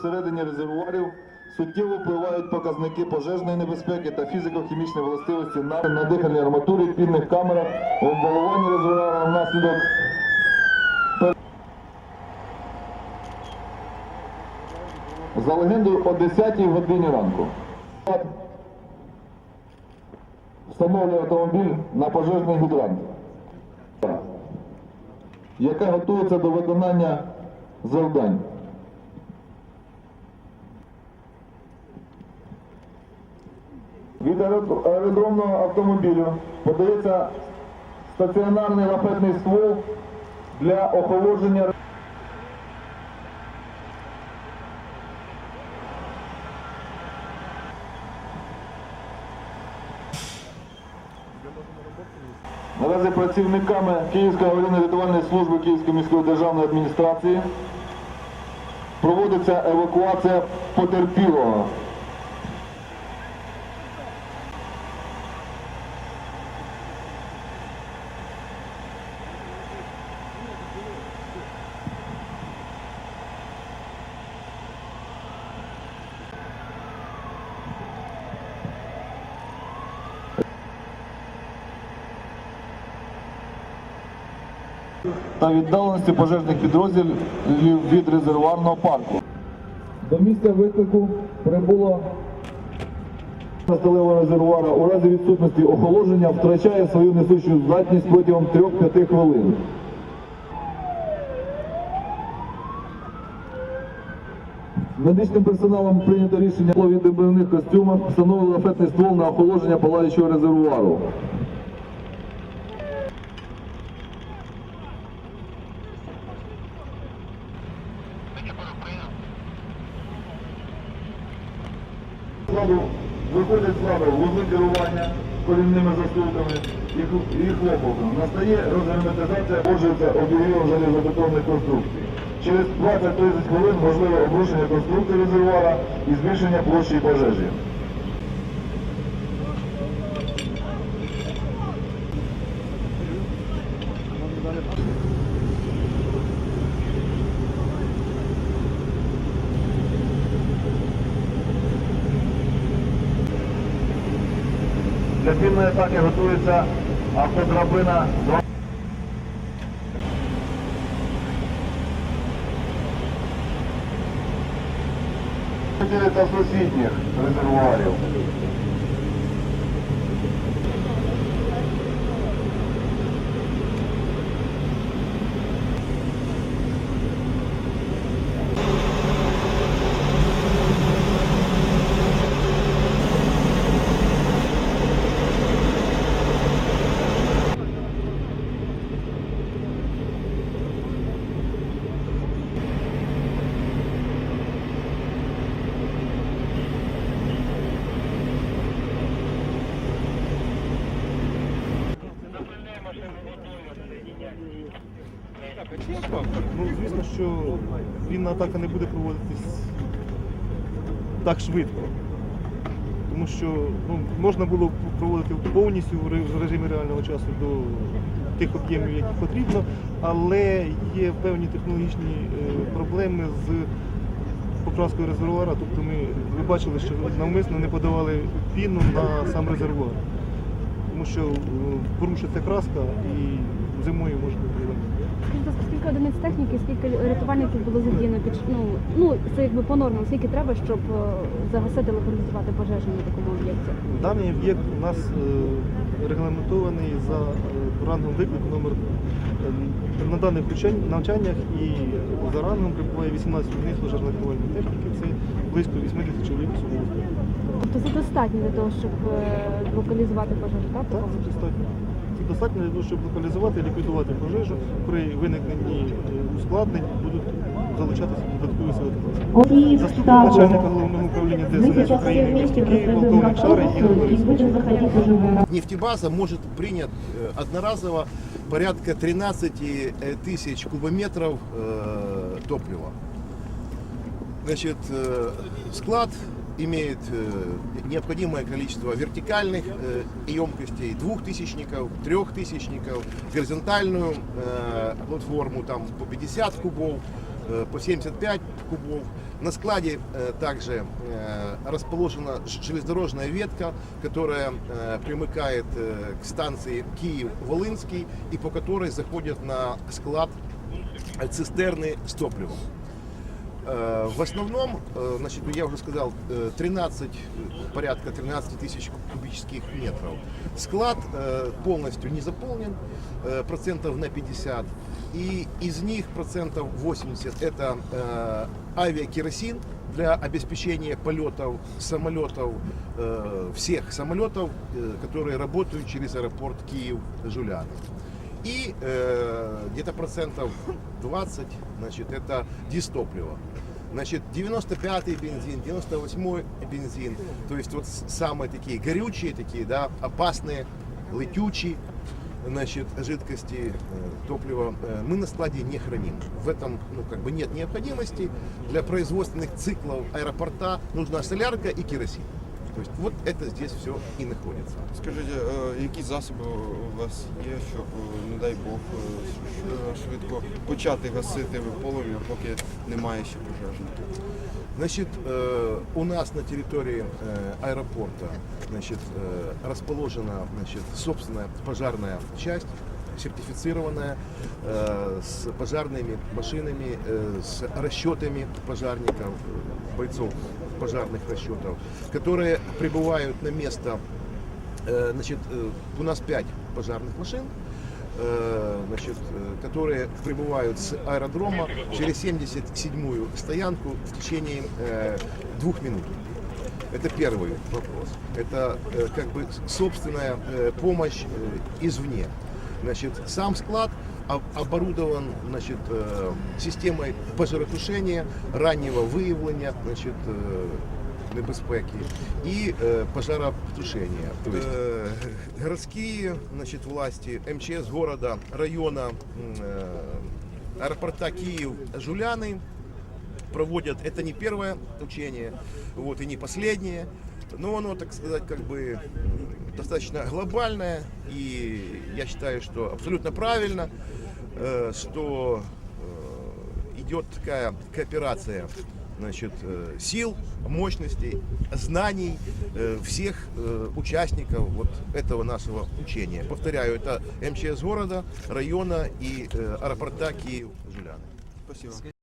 всередині резервуарів суттєво впливають показники пожежної небезпеки та фізико-хімічні властивості на, на дихальній арматурі, підних камерах, обвалування резервуара внаслідок За легендою, о 10-й годині ранку встановлює автомобіль на пожежний гідрант, яка готується до виконання завдань. Від аеро- аеродромного автомобілю подається стаціонарний лафетний ствол для охолодження. Наразі працівниками Київської аварійної рятувальної служби Київської міської державної адміністрації проводиться евакуація потерпілого. Та віддаленості пожежних підрозділів від резервуарного парку. До місця виклику прибуло сталевого резервуара у разі відсутності охолодження втрачає свою несучу здатність протягом 3-5 хвилин. Медичним персоналом прийнято рішення у відбивних костюмах встановили лафетний ствол на охолодження палаючого резервуару. Виходять з ладу вузли керування корінними застулками і хлопотом. Настає розгерметизація, погоджується обігрівом залізобетонних конструкцій. Через 20-30 хвилин можливе обрушення конструкції резервуара і збільшення площі пожежі. Для спільної атаки готується автодрабина 2. та сусідніх резервуарів. Ну, звісно, що вільна атака не буде проводитись так швидко. Тому що ну, можна було проводити повністю в режимі реального часу до тих об'ємів, які потрібно, але є певні технологічні е, проблеми з покраскою резервуара. Тобто ми ви бачили, що навмисно не подавали піну на сам резервуар. Тому що е, порушиться краска і зимою може бути проблема. Скільки одиниць техніки, скільки рятувальників було задіяно під ну, ну це якби по нормам, скільки треба, щоб е, загасити локалізувати пожежу на такому об'єкті? Даний об'єкт у нас е, регламентований за е, рангом виклику номер е, на даних учень- навчаннях і за рангом прибуває 18 одиниць пожежно-рятувальної техніки, це близько 80 чоловік особового. Тобто це достатньо для того, щоб е, локалізувати пожежу, так? Так, це достатньо Це достатньо для того, щоб локалізувати і ліквідувати пожежу. При виникненні е, ускладнень будуть залучатися додаткові сили. Киев Заступник начальника Ставрополь. головного управління Мы ДСНС сейчас все України вместе міста Києва, проследуем полковник Шарий автобусу Ігор и Борисович. будем заходить уже в аэропорт. Нефтебаза может принять э, одноразово порядка 13 э, тысяч кубометров э, топлива. Значит, э, склад имеет э, необходимое количество вертикальных э, емкостей, двухтысячников, трехтысячников, горизонтальную э, платформу там по 50 кубов, э, по 75 кубов. На складе э, также э, расположена ж- железнодорожная ветка, которая э, примыкает э, к станции Киев-Волынский и по которой заходят на склад э, цистерны с топливом. Э, В основном, э, значит, я уже сказал, э, 13, э, порядка 13 тысяч кубических метров. Склад э, полностью не заполнен, э, процентов на 50. И из них процентов 80 это э, авиакеросин для обеспечения полетов самолетов, э, всех самолетов, э, которые работают через аэропорт Киев-Жуляны. И э, где-то процентов 20, значит, это дистопливо. Значит, 95-й бензин, 98-й бензин, то есть вот с- самые такие горючие, такие, да, опасные, летючие, значит, жидкости, э, топлива э, мы на складе не храним. В этом, ну, как бы нет необходимости. Для производственных циклов аэропорта нужна солярка и керосин. То есть вот это здесь все и находится. Скажіть, е, які засоби у вас є, щоб, е, не дай Бог, е, ш- ш- швидко почати гасити полум'я, поки немає ще пожежників? Значит, э, у нас на территории э, аэропорта значит, э, расположена значит, собственная пожарная часть, сертифицированная, э, с пожарными машинами, э, с расчетами пожарников, бойцов пожарных расчетов, которые прибывают на место. Э, Значит, у нас пять пожарных машин, значит, которые прибывают с аэродрома через 77-ю стоянку в течение двух минут. Это первый вопрос. Это как бы собственная помощь извне. Значит, сам склад об- оборудован значит, э, системой пожаротушения, раннего выявления, значит, э, небезпеки и э, пожаротушения. То есть городские значит, власти, МЧС города, района, аэропорта Киев, Жуляны проводят. Это не первое учение, вот и не последнее, но оно, так сказать, как бы достаточно глобальное, и я считаю, что абсолютно правильно, э, что э, идет такая кооперация значит, э, сил, мощностей, знаний всех участников вот этого нашего учения. Повторяю, это МЧС города, района и аэропорта Киев-Жуляны. Спасибо.